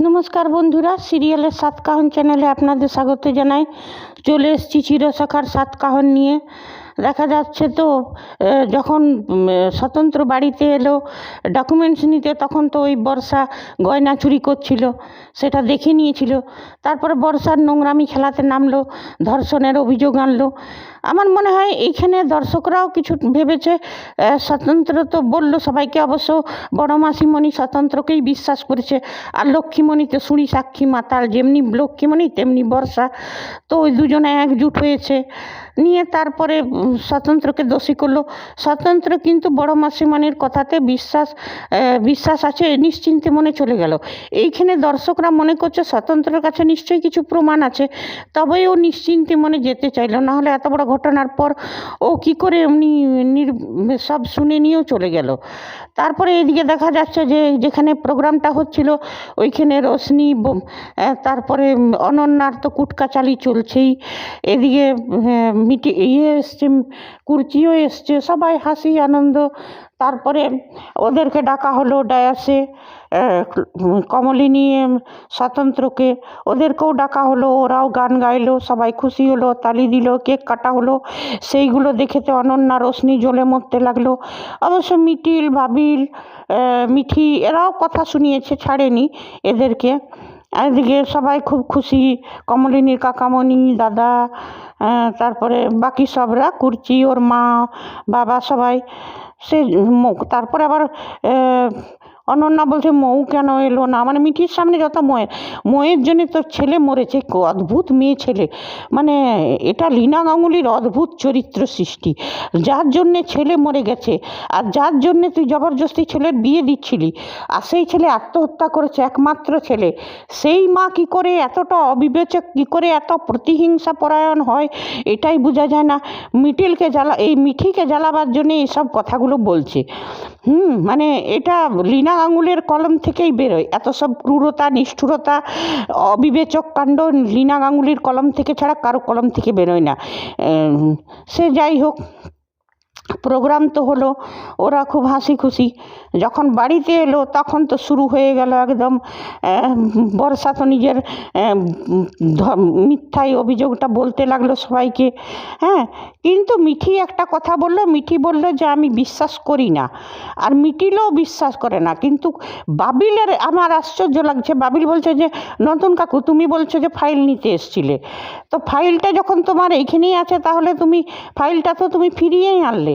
নমস্কার বন্ধুরা সিরিয়ালের সাতকাহন চ্যানেলে আপনাদের স্বাগত জানাই। চলে এসেছি চিরশাখার সাতকাহন নিয়ে। দেখা যাচ্ছে তো যখন স্বতন্ত্র বাড়িতে এলো ডকুমেন্টস নিতে, তখন তো ওই বর্ষা গয়না চুরি করছিল, সেটা দেখে নিয়েছিল। তারপরে বর্ষার নোংরামি খেলাতে নামলো, ধর্ষণের অভিযোগ আনলো। আমার মনে হয় এইখানে দর্শকরাও কিছু ভেবেছে স্বতন্ত্র তো বলল সবাইকে, অবশ্য বড় মাসিমণি স্বতন্ত্রকেই বিশ্বাস করেছে, আর লক্ষ্মীমণি তো শুনি সাক্ষী মাতাল, যেমনি লক্ষ্মীমণি তেমনি বর্ষা। তো ওই দুজনে একজুট হয়েছে। নিয়ে তারপরে স্বতন্ত্রকে দোষী করল। স্বতন্ত্র কিন্তু বড় মাসিমণির কথাতে বিশ্বাস বিশ্বাস আছে, নিশ্চিন্তে মনে চলে গেল। এইখানে দর্শকরা মনে করছে স্বতন্ত্রের কাছে নিশ্চয়ই কিছু প্রমাণ আছে। তবেই ও নিশ্চিন্তে মনে যেতে চাইলো। নাহলে এত বড় ঘটনার পর ও কি করে এমনি সব শুনে নিয়েও চলে গেল। তারপরে এদিকে দেখা যাচ্ছে যে, যেখানে প্রোগ্রামটা হচ্ছিল, ওইখানে রোশনি তারপরে অনন্যার তো কুটকাচালি চলছেই। এদিকে মিটি ইয়ে এসছে, কুর্চিও এসছে, সবাই হাসি, আনন্দ। তারপরে ওদেরকে ডাকা হলো ডায়াসে কমলিনী স্বতন্ত্রকে। ওদেরকেও ডাকা হলো, ওরাও গান গাইলো, সবাই খুশি হলো, তালি দিল, কেক কাটা হলো। সেইগুলো দেখেতে অনন্যা রশ্মি জ্বলে মরতে লাগল। অবশ্য মিটিল ভাবিল মিঠি, এরাও কথা শুনিয়েছে, ছাড়েনি এদেরকে। এদিকে সবাই খুব খুশি। কমলিনীর কাকামণি, দাদা তারপরে বাকি সবরা কুর্চি, ওর মা, বাবা সবাই। সে তারপরে আবার অনন্যা বলছে, মৌ কেন এলো না? মানে মিঠির সামনে যত ময়ের ময়ের জন্যে তোর ছেলে মরেছে অদ্ভুত মেয়ে ছেলে। মানে এটা লীনা গাঙ্গুলির অদ্ভুত চরিত্র সৃষ্টি। যার জন্যে ছেলে মরে গেছে, আর যার জন্যে তুই জবরদস্তি ছেলের বিয়ে দিচ্ছিলি, আর সেই ছেলে আত্মহত্যা করেছে একমাত্র ছেলে। সেই মা কি করে এতটা অবিবেচক, কি করে এত প্রতিহিংসা পরায়ণ হয়, এটাই বোঝা যায় না। মিটিলকে জ্বালা, এই মিঠিকে জ্বালাবার জন্যে এইসব কথাগুলো বলছে। হুম মানে এটা লীনা গাঙ্গুলের কলম থেকেই বেরোয়। এত সব ক্রূরতা নিষ্ঠুরতা, অবিবেচক কাণ্ড লীনা গাঙ্গুলির কলম থেকে ছাড়া কারও কলম থেকে বেরোয় না। সে যাই হোক প্রোগ্রাম তো হলো, ওরা খুব হাসি খুশি। যখন বাড়িতে এলো, তখন তো শুরু হয়ে গেল একদম বর্ষা তো নিজের মিথ্যাই অভিযোগটা বলতে লাগল সবাইকে হ্যাঁ? কিন্তু মিঠি একটা কথা বলল, মিঠি বলল যে, আমি বিশ্বাস করি না। আর মিটিলও বিশ্বাস করে না। কিন্তু বাবিলের, আমার আশ্চর্য লাগছে, বাবিল বলছে যে, নতুন কাকু, তুমি বলছো যে, ফাইল নিতে এসছিলে। তো ফাইলটা যখন তোমার এইখানেই আছে, তাহলে তুমি, ফাইলটা তো তুমি ফিরিয়েই আনলে।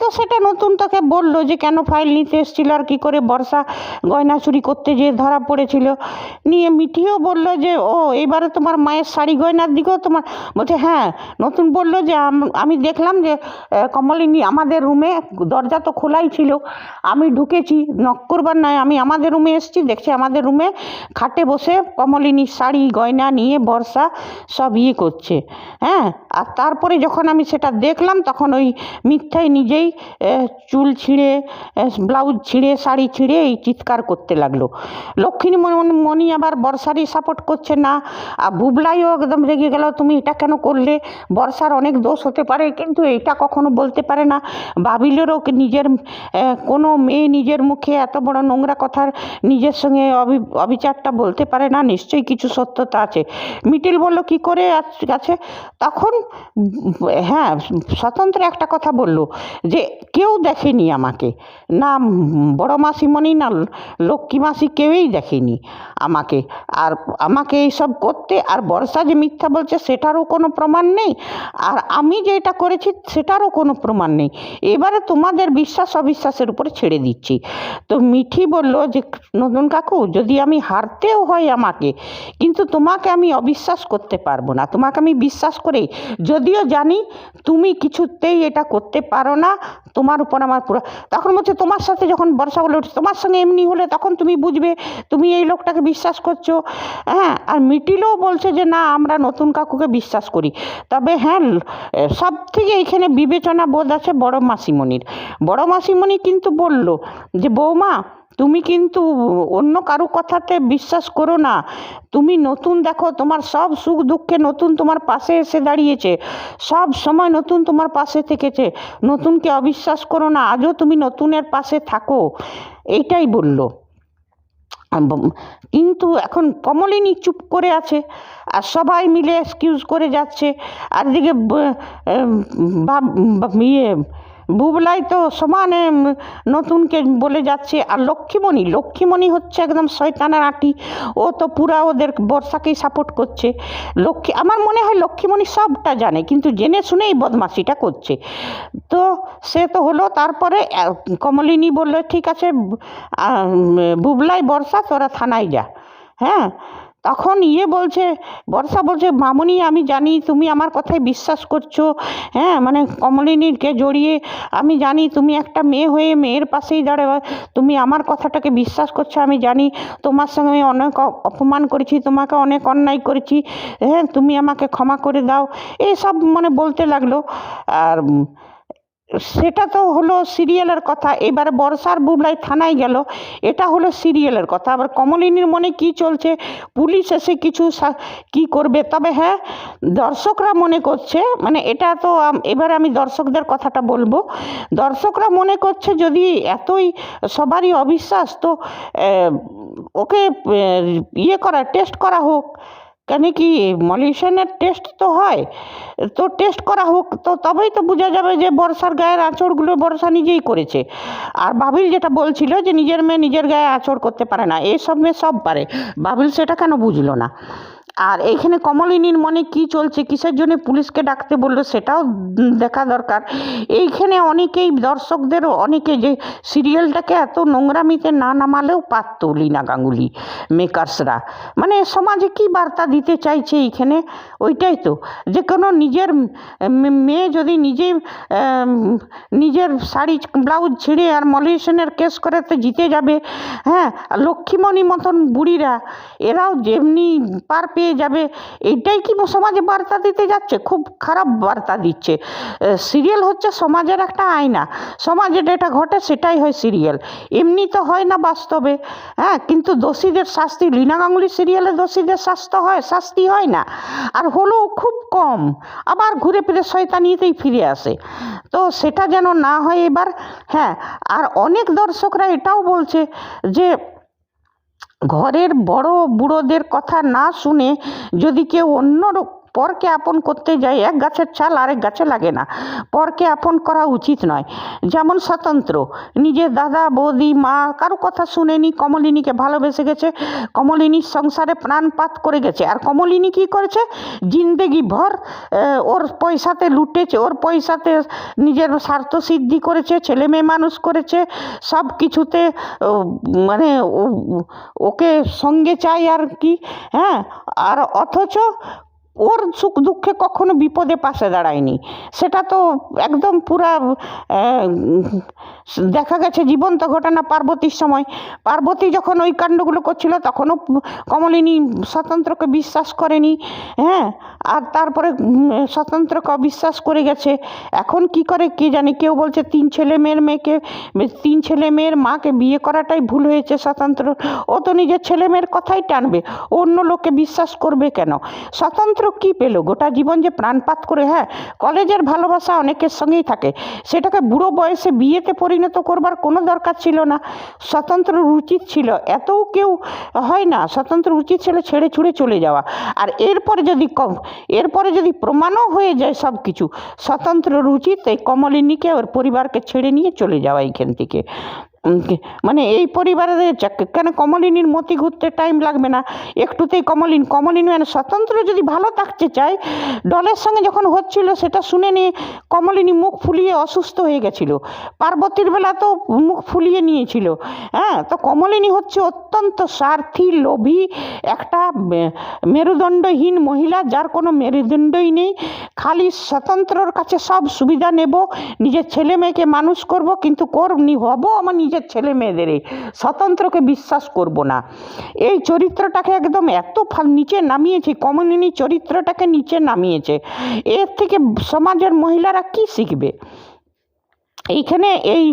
তো সেটা নতুন তাকে বলল যে কেন ফাইল নিতে এসেছিল আর কী করে বর্ষা গয়না চুরি করতে যেয়ে ধরা পড়েছিল। নিয়ে মিঠিও বলল যে, ও, এবারে তোমার মায়ের শাড়ি গয়নার দিকেও তোমার বলছে হ্যাঁ। নতুন বলল যে, আমি দেখলাম যে কমলিনী আমাদের রুমে দরজা তো খোলাই ছিল। আমি ঢুকেছি নক করবার নয়, আমি আমাদের রুমে এসেছি, দেখছি আমাদের রুমে খাটে বসে কমলিনীর শাড়ি, গয়না নিয়ে বর্ষা সব ইয়ে করছে। হ্যাঁ? আর তারপরে যখন আমি সেটা দেখলাম, তখন ওই মিথ্যায় নিজেই আহ, চুল ছিঁড়ে ব্লাউজ ছিঁড়ে শাড়ি ছিঁড়ে এই চিৎকার করতে লাগল। লক্ষ্মী মণি আবার বর্ষারই সাপোর্ট করছে না। আর বুবলাইও একদম রেগে গেল তুমি এটা কেন করলে? বর্ষার অনেক দোষ হতে পারে কিন্তু এটা কখনো বলতে পারে না। বাবিলেরও নিজের কোনো মেয়ে নিজের মুখে এত বড় নোংরা কথার নিজের সঙ্গে অবি অবিচারটা বলতে পারে না নিশ্চয়ই কিছু সত্যতা আছে। মিটিল বলল কি করে আছে তখন হ্যাঁ স্বতন্ত্র একটা কথা বলল যে কেউ দেখেনি আমাকে। না বড় মাসিমণি, না লক্ষ্মী মাসি কেউই দেখেনি আমাকে। আর আমাকে এইসব করতে আর বর্ষা যে মিথ্যা বলছে সেটারও কোনো প্রমাণ নেই। আর আমি যে এটা করেছি সেটারও কোনো প্রমাণ নেই। এবারে তোমাদের বিশ্বাস, অবিশ্বাসের উপরে ছেড়ে দিচ্ছি। তো মিঠি বলল যে, নতুন কাকু, যদি আমি হারতেও হয় আমাকে, কিন্তু তোমাকে আমি অবিশ্বাস করতে পারব না। তোমাকে আমি বিশ্বাস করেই যদিও জানি তুমি কিছুতেই এটা করতে পারো না তোমার উপর আমার পুরো, তখন বলছে, তোমার সাথে যখন বর্ষা বলে উঠছে, তোমার সঙ্গে এমনি হলে তখন তুমি বুঝবে, তুমি এই লোকটাকে বিশ্বাস করছ। হ্যাঁ আর মিটিলও বলছে যে, না, আমরা নতুন কাকুকে বিশ্বাস করি। তবে হ্যাঁ সব থেকে এইখানে বিবেচনা বোধ আছে বড় মাসিমণির। বড় মাসিমণি কিন্তু বলল যে, বৌমা তুমি কিন্তু অন্য কারও কথাতে বিশ্বাস করো না। তুমি নতুন দেখো, তোমার সব সুখ দুঃখে নতুন তোমার পাশে এসে দাঁড়িয়েছে। সব সময় নতুন তোমার পাশে থেকেছে। নতুনকে অবিশ্বাস করো না, আজও তুমি নতুনের পাশে থাকো। এইটাই বলল। কিন্তু এখন কমলিনী চুপ করে আছে আর সবাই মিলে এক্সকিউজ করে যাচ্ছে। আর বা- ইয়ে বুবলাই তো সমানে নতুনকে বলে যাচ্ছে, আর লক্ষ্মীমণি লক্ষ্মীমণি হচ্ছে একদম শয়তানের আঁটি। ও তো পুরা ওদের বর্ষাকেই সাপোর্ট করছে। লক্ষ্মী, আমার মনে হয় লক্ষ্মীমণি সবটা জানে, কিন্তু জেনে শুনেই বদমাসিটা করছে। তো সে তো হলো, তারপরে কমলিনী বলল, ঠিক আছে বুবলাই বর্ষা, তোরা থানায় যা। হ্যাঁ? তখন ইয়ে বলছে, বর্ষা বলছে, মামুনি, আমি জানি তুমি আমার কথায় বিশ্বাস করছ। হ্যাঁ মানে কমলিনীকে জড়িয়ে আমি জানি তুমি একটা মেয়ে হয়ে মেয়ের পাশেই দাঁড়াবে। তুমি আমার কথাটাকে বিশ্বাস করছ, আমি জানি তোমার সঙ্গে আমি অনেক অপমান করেছি, তোমাকে অনেক অন্যায় করেছি। হ্যাঁ তুমি আমাকে ক্ষমা করে দাও। এইসব মানে বলতে লাগল। আর সেটা তো হলো সিরিয়ালের কথা। এবারে বর্ষার বুবলাই থানায় গেল। এটা হলো সিরিয়ালের কথা। আবার কমলিনীর মনে কি চলছে? পুলিশ এসে কিছু কি করবে? তবে হ্যাঁ দর্শকরা মনে করছে মানে এটা তো এবারে আমি দর্শকদের কথাটা বলব। দর্শকরা মনে করছে যদি এতই সবারই অবিশ্বাস, তো ওকে ইয়ে করা, টেস্ট করা হোক। কেন কি মলিউশনের টেস্ট তো হয়? তো টেস্ট করা হোক, তো তবেই তো বোঝা যাবে যে বর্ষার গায়ের আঁচড়গুলো বর্ষা নিজেই করেছে। আর বাবিল যেটা বলছিল যে নিজের মেয়ে নিজের গায়ে আঁচড় করতে পারে না এইসব মেয়ে সব পারে। বাবিল সেটা কেন বুঝলো না? আর এইখানে কমলিনীর মনে কি চলছে? কিসের জন্য পুলিশকে ডাকতে বলল সেটাও দেখা দরকার। এইখানে অনেকেই দর্শকদেরও অনেকে যে সিরিয়ালটাকে এত নোংরামিতে না নামালেও পারতো লীনা গাঙ্গুলি মেকার্সরা মানে সমাজে কি বার্তা দিতে চাইছে এইখানে? ওইটাই তো। যে কোনো নিজের মেয়ে যদি নিজে নিজের শাড়ি, ব্লাউজ ছিঁড়ে আর মলিউশনের কেস করে তো জিতে যাবে। হ্যাঁ লক্ষ্মীমণি মতন বুড়িরা, এরাও যেমনি পার পেয়ে যাবে। এইটাই কি সমাজে বার্তা দিতে যাচ্ছে? খুব খারাপ বার্তা দিচ্ছে। সিরিয়াল হচ্ছে সমাজের একটা আয়না। সমাজে যেটা ঘটে সেটাই হয় সিরিয়াল। এমনি তো হয় না বাস্তবে। হ্যাঁ কিন্তু দোষীদের শাস্তি, লীনা গাঙ্গুলি সিরিয়ালে দোষীদের শাস্তি হয় শাস্তি হয় না। আর হলেও খুব কম। আবার ঘুরে ফিরে শয়তানিতেই ফিরে আসে। তো সেটা যেন না হয় এবার। হ্যাঁ আর অনেক দর্শকরা এটাও বলছে যে ঘরের বড় বুড়োদের কথা না শুনে যদি কেউ অন্য পরকে আপন করতে যাই, এক গাছের ছাল আরেক গাছে লাগে না। পরকে আপন করা উচিত নয়। যেমন স্বতন্ত্র। নিজের দাদা, বৌদি, মা কারও কথা শুনেনি, কমলিনীকে ভালোবেসে গেছে। কমলিনীর সংসারে প্রাণপাত করে গেছে। আর কমলিনী কি করেছে? জিন্দেগি ভর ওর পয়সাতে লুটেছে, ওর পয়সাতে নিজের স্বার্থ সিদ্ধি করেছে, ছেলে মেয়ে মানুষ করেছে। সব কিছুতে মানে ওকে সঙ্গে চাই আর কি হ্যাঁ? আর অথচ ওর সুখ দুঃখে কখনো বিপদে পাশে দাঁড়ায়নি। সেটা তো একদম পুরা দেখা গেছে জীবন্ত ঘটনা পার্বতীর সময়। পার্বতী যখন ওই কাণ্ডগুলো করছিল, তখনও কমলিনী স্বতন্ত্রকে বিশ্বাস করেনি হ্যাঁ? আর তারপরে স্বতন্ত্রকে অবিশ্বাস করে গেছে। এখন কি করে, কে জানে? কেউ বলছে তিন ছেলে মেয়ের মেয়েকে, তিন ছেলে মেয়ের মাকে বিয়ে করাটাই ভুল হয়েছে স্বতন্ত্র। ও তো নিজের ছেলে মেয়ের কথাই টানবে। অন্য লোককে বিশ্বাস করবে কেন? স্বতন্ত্র কি পেল? গোটা জীবন যে প্রাণপাত করে হ্যাঁ কলেজের ভালোবাসা অনেকের সঙ্গেই থাকে। সেটাকে বুড়ো বয়সে বিয়েতে পরিণত করবার কোনো দরকার ছিল না। স্বতন্ত্র উচিত ছিল। এতও কেউ হয় না, স্বতন্ত্র উচিত ছিল ছেড়ে ছুড়ে চলে যাওয়া। আর এরপরে যদি কম, এরপরে যদি প্রমাণও হয়ে যায় সব কিছু স্বতন্ত্র উচিত এই কমলিনীকে ওর পরিবারকে ছেড়ে নিয়ে চলে যাওয়া এইখান থেকে। মানে এই পরিবারে কেন কমলিনীর মতি ঘুরতে টাইম লাগবে না? একটুতেই কমলিন কমলিন মানে স্বতন্ত্র যদি ভালো থাকতে চায় ডলের সঙ্গে যখন হচ্ছিল সেটা শুনে নিয়ে কমলিনী মুখ ফুলিয়ে অসুস্থ হয়ে গেছিল। পার্বতীর বেলা তো মুখ ফুলিয়ে নিয়েছিল। হ্যাঁ তো কমলিনী হচ্ছে অত্যন্ত স্বার্থী, লোভী, একটা মেরুদণ্ডহীন মহিলা যার কোনো মেরুদণ্ডই নেই। খালি স্বতন্ত্রর কাছে সব সুবিধা নেব, নিজের ছেলে মেয়েকে মানুষ করব, কিন্তু করনি হব আমার নিজের ছেলে মেয়েদেরই স্বতন্ত্রকে বিশ্বাস করব না। এই চরিত্রটাকে একদম এত নিচে নামিয়েছে, কমলিনী চরিত্রটাকে নিচে নামিয়েছে। এর থেকে সমাজের মহিলারা কি শিখবে? এইখানে এই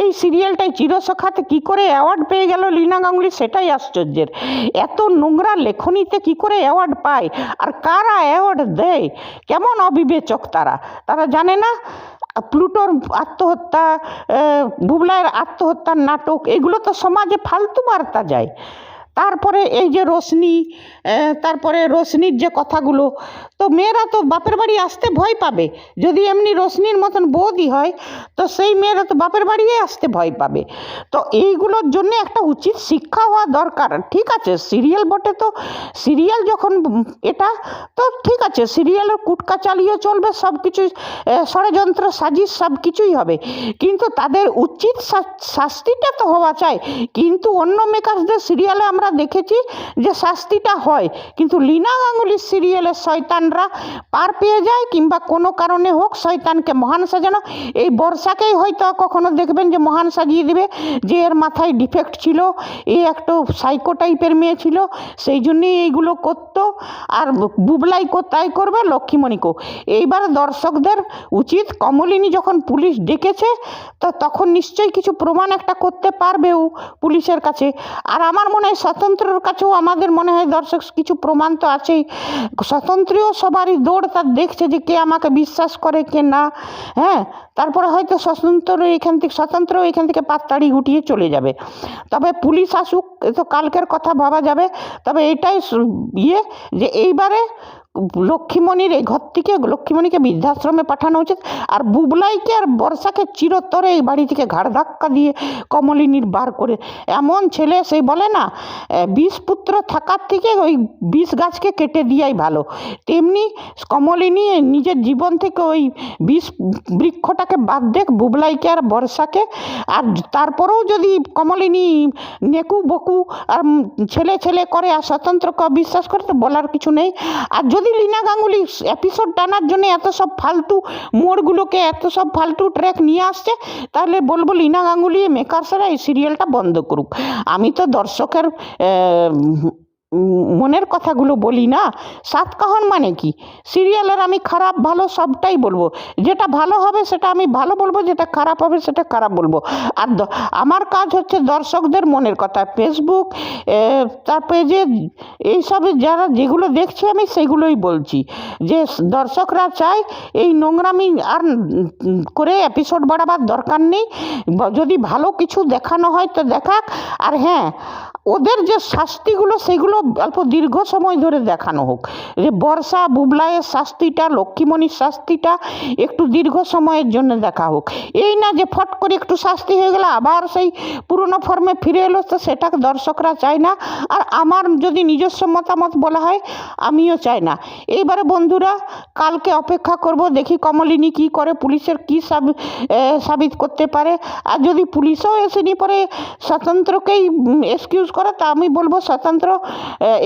এই সিরিয়ালটাই চিরসখাতে কি করে অ্যাওয়ার্ড পেয়ে গেল লীনা গাঙ্গুলি সেটাই আশ্চর্যের। এত নোংরা লেখনীতে কি করে অ্যাওয়ার্ড পায়? আর কারা অ্যাওয়ার্ড দেয়? কেমন অবিবেচক তারা? তারা জানে না? প্লুটোর আত্মহত্যা বুবলার আত্মহত্যার নাটক এগুলো তো সমাজে ফালতু বার্তা যায়। তারপরে এই যে রোশনি তারপরে রোশনির যে কথাগুলো, তো মেয়েরা তো বাপের বাড়ি আসতে ভয় পাবে। যদি এমনি রোশনির মতন বৌদি হয়, তো সেই মেয়েরা তো বাপের বাড়িয়ে আসতে ভয় পাবে। তো এইগুলোর জন্য একটা উচিত শিক্ষা হওয়া দরকার। ঠিক আছে, সিরিয়াল বটে তো। সিরিয়াল যখন এটা, তো ঠিক আছে, সিরিয়ালের কুটকা চালিয়ে চলবে, সব কিছু ষড়যন্ত্র, সাজিশ, সব কিছুই হবে। কিন্তু তাদের উচিত শাস্তিটা তো হওয়া চাই। কিন্তু অন্য মেকার্সদের সিরিয়ালে আমরা দেখেছি যে শাস্তিটা হয়। কিন্তু লীনা গাঙ্গুলির সিরিয়ালে শয়তানরা পার পেয়ে যায় কিংবা কোনো কারণে হোক শয়তানকে মহান সাজানো। এই বর্ষাকেই হয়তো কখনো দেখবেন যে মহান সাজিয়ে দিবে, যে এর মাথায় ডিফেক্ট ছিল, এ একটু সাইকো টাইপের মেয়ে ছিল, সেই জন্যই এইগুলো করতো, আর বুবলাই কো তাই করবে লক্ষ্মীমণিকেও এইবার দর্শকদের উচিত, কমলিনী যখন পুলিশ ডেকেছে, তো তখন নিশ্চয়ই কিছু প্রমাণ একটা করতে পারবেও পুলিশের কাছে। আর আমার মনে হয় স্বতন্ত্রের কাছেও আমাদের মনে হয় দর্শক, কিছু প্রমাণ তো আছেই। স্বতন্ত্রীয় সবারই দৌড় তার দেখছে যে কে আমাকে বিশ্বাস করে, কে না। হ্যাঁ তারপরে হয়তো স্বতন্ত্র এখান থেকে, স্বতন্ত্র এখান থেকে পাত্তাড়ি গুটিয়ে চলে যাবে। তবে পুলিশ আসুক, এ তো কালকের কথা ভাবা যাবে। তবে এটাই ইয়ে যে এইবারে লক্ষ্মীমণির এই ঘর থেকে লক্ষ্মীমণিকে বৃদ্ধাশ্রমে পাঠানো উচিত। আর বুবলাইকে আর বর্ষাকে চিরতরে এই বাড়ি থেকে ঘাড় ধাক্কা দিয়ে কমলিনীর বার করে। এমন ছেলে সেই বলে না বিষ পুত্র থাকার থেকে ওই বিষ গাছকে কেটে দিয়াই ভালো। তেমনি কমলিনী নিজের জীবন থেকে ওই বিষ বৃক্ষটাকে বাদ দেখ, বুবলাইকে আর বর্ষাকে। আর তারপরেও যদি কমলিনী নেকু বকু আর ছেলে ছেলে করে আর স্বতন্ত্রকে বিশ্বাস করে, তো বলার কিছু নেই। আর যদি লীনা গাঙ্গুলি এপিসোড টানার জন্য এত সব ফালতু মোড়গুলোকে এত সব ফালতু ট্র্যাক নিয়ে আসছে, তাহলে বলব লীনা গাঙ্গুলি মেকারসরা এই সিরিয়ালটা বন্ধ করুক। আমি তো দর্শকের মনের কথাগুলো বলি না? সাতকাহন মানে কি? সিরিয়ালের আমি খারাপ ভালো সবটাই বলব। যেটা ভালো হবে সেটা আমি ভালো বলব যেটা খারাপ হবে সেটা খারাপ বলব। আর আমার কাজ হচ্ছে দর্শকদের মনের কথা। ফেসবুক এ, তারপরে যে এইসবে যারা যেগুলো দেখছি আমি সেগুলোই বলছি। যে দর্শকরা চায় এই নোংরামি আর করে এপিসোড বাড়াবার দরকার নেই। যদি ভালো কিছু দেখানো হয় তো দেখাক। আর হ্যাঁ ওদের যে শাস্তিগুলো, সেগুলো অল্প দীর্ঘ সময় ধরে দেখানো হোক। যে বর্ষা, বুবলাইয়ের শাস্তিটা, লক্ষ্মীমণির শাস্তিটা একটু দীর্ঘ সময়ের জন্য দেখা হোক। এই না যে ফট করে একটু শাস্তি হয়ে গেলে আবার সেই পুরনো ফর্মে ফিরে এলো, তো সেটা দর্শকরা চায় না। আর আমার যদি নিজস্ব মতামত বলা হয়, আমিও চাই না। এইবারে বন্ধুরা, কালকে অপেক্ষা করব, দেখি কমলিনী কি করে পুলিশের কি সাব সাবিত করতে পারে। আর যদি পুলিশও এসে পরে, স্বতন্ত্রকেই এক্সকিউজ করে তা আমি বলব স্বতন্ত্র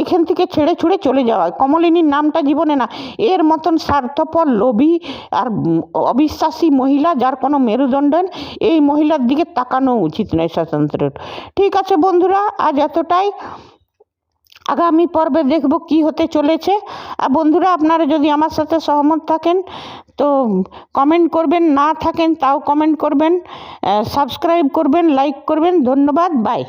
এখান থেকে ছেড়ে ছুড়ে চলে যাওয়া। কমলিনীর নামটা জীবনে না এর মতন স্বার্থপর লোভী আর অবিশ্বাসী মহিলা যার কোনো মেরুদণ্ড নেই, এই মহিলার দিকে তাকানো উচিত নয় স্বতন্ত্রের। ঠিক আছে বন্ধুরা আজ এতটাই। আগামী পর্বে দেখব কি হতে চলেছে। আর বন্ধুরা আপনারা যদি আমার সাথে সহমত থাকেন তো কমেন্ট করবেন না থাকেন তাও কমেন্ট করবেন সাবস্ক্রাইব করবেন লাইক করবেন। ধন্যবাদ বাই।